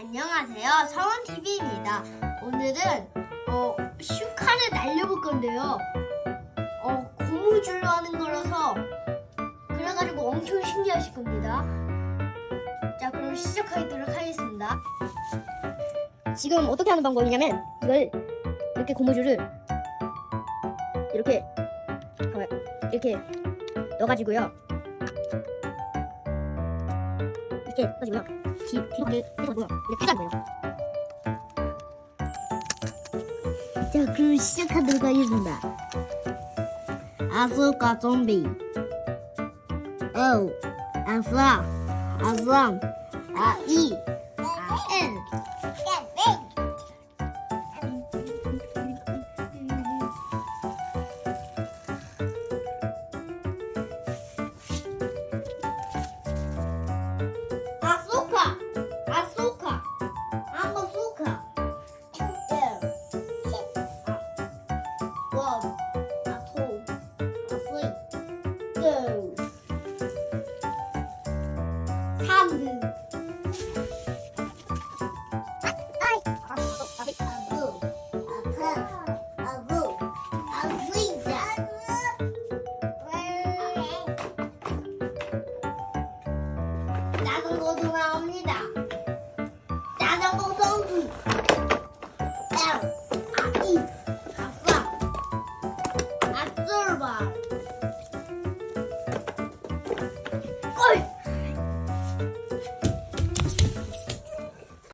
안녕하세요. 성원TV입니다. 오늘은 어, 슈카를 날려볼 건데요. 어, 고무줄로 하는 거라서 그래가지고 엄청 신기하실 겁니다. 자, 그럼 시작하도록 하겠습니다. 지금 어떻게 하는 방법이냐면 이걸 이렇게 고무줄을 이렇게. 이렇게 넣어가지고요. 이렇게 해가지고요. 뒤 뒤로 해가지고요. 이렇게 하자는 거예요. 자, 그럼 시작하도록 하겠습니다. 아소카 좀비. 오, 아싸, 아쌈, 아이, 아엔. One, a two, a three, go. 3등